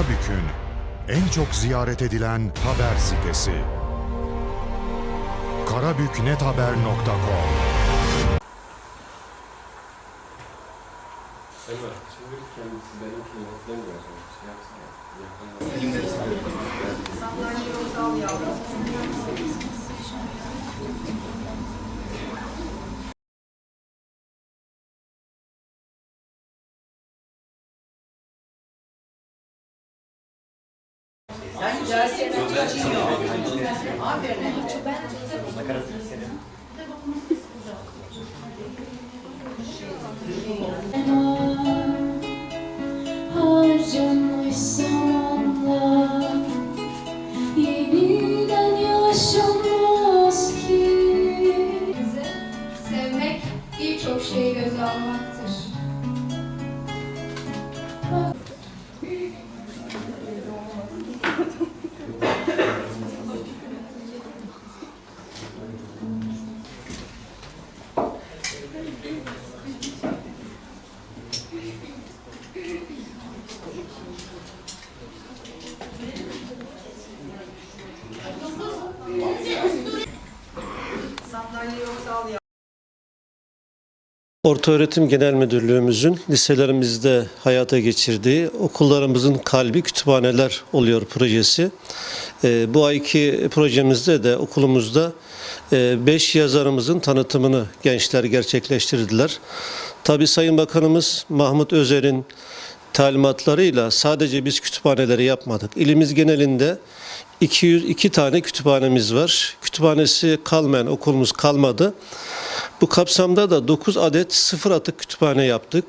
Karabük'ün en çok ziyaret edilen haber sitesi. karabüknethaber.com Selma, şimdi kendisi. Harcamış Ortaöğretim Genel Müdürlüğümüzün liselerimizde hayata geçirdiği okullarımızın kalbi kütüphaneler oluyor projesi. Ee, bu ayki projemizde de okulumuzda 5 yazarımızın tanıtımını gençler gerçekleştirdiler. Tabi Sayın Bakanımız Mahmut Özer'in talimatlarıyla sadece biz kütüphaneleri yapmadık. İlimiz genelinde 202 tane kütüphanemiz var. Kütüphanesi kalmayan okulumuz kalmadı. Bu kapsamda da 9 adet sıfır atık kütüphane yaptık.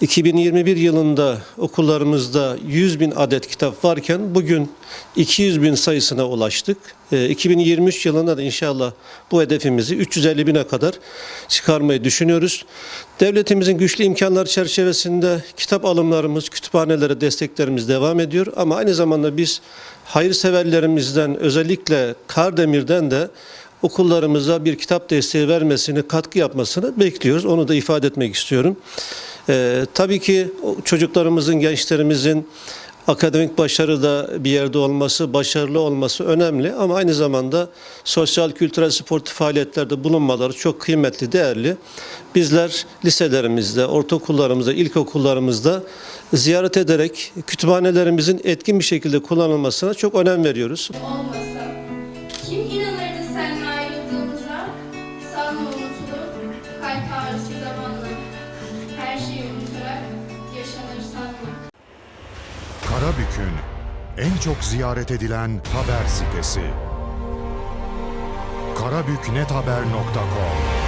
2021 yılında okullarımızda 100 bin adet kitap varken bugün 200 bin sayısına ulaştık. Ee, 2023 yılında da inşallah bu hedefimizi 350 bine kadar çıkarmayı düşünüyoruz. Devletimizin güçlü imkanlar çerçevesinde kitap alımlarımız, kütüphanelere desteklerimiz devam ediyor. Ama aynı zamanda biz hayırseverlerimizden özellikle Kardemir'den de okullarımıza bir kitap desteği vermesini, katkı yapmasını bekliyoruz. Onu da ifade etmek istiyorum. Ee, tabii ki çocuklarımızın, gençlerimizin akademik başarıda bir yerde olması, başarılı olması önemli ama aynı zamanda sosyal, kültürel, sportif faaliyetlerde bulunmaları çok kıymetli, değerli. Bizler liselerimizde, ortaokullarımızda, ilkokullarımızda ziyaret ederek kütüphanelerimizin etkin bir şekilde kullanılmasına çok önem veriyoruz. Olmasa kalp ağrısı zamanla. Her şeyi unutarak yaşanır sanma. Karabük'ün en çok ziyaret edilen haber sitesi. karabüknethaber.com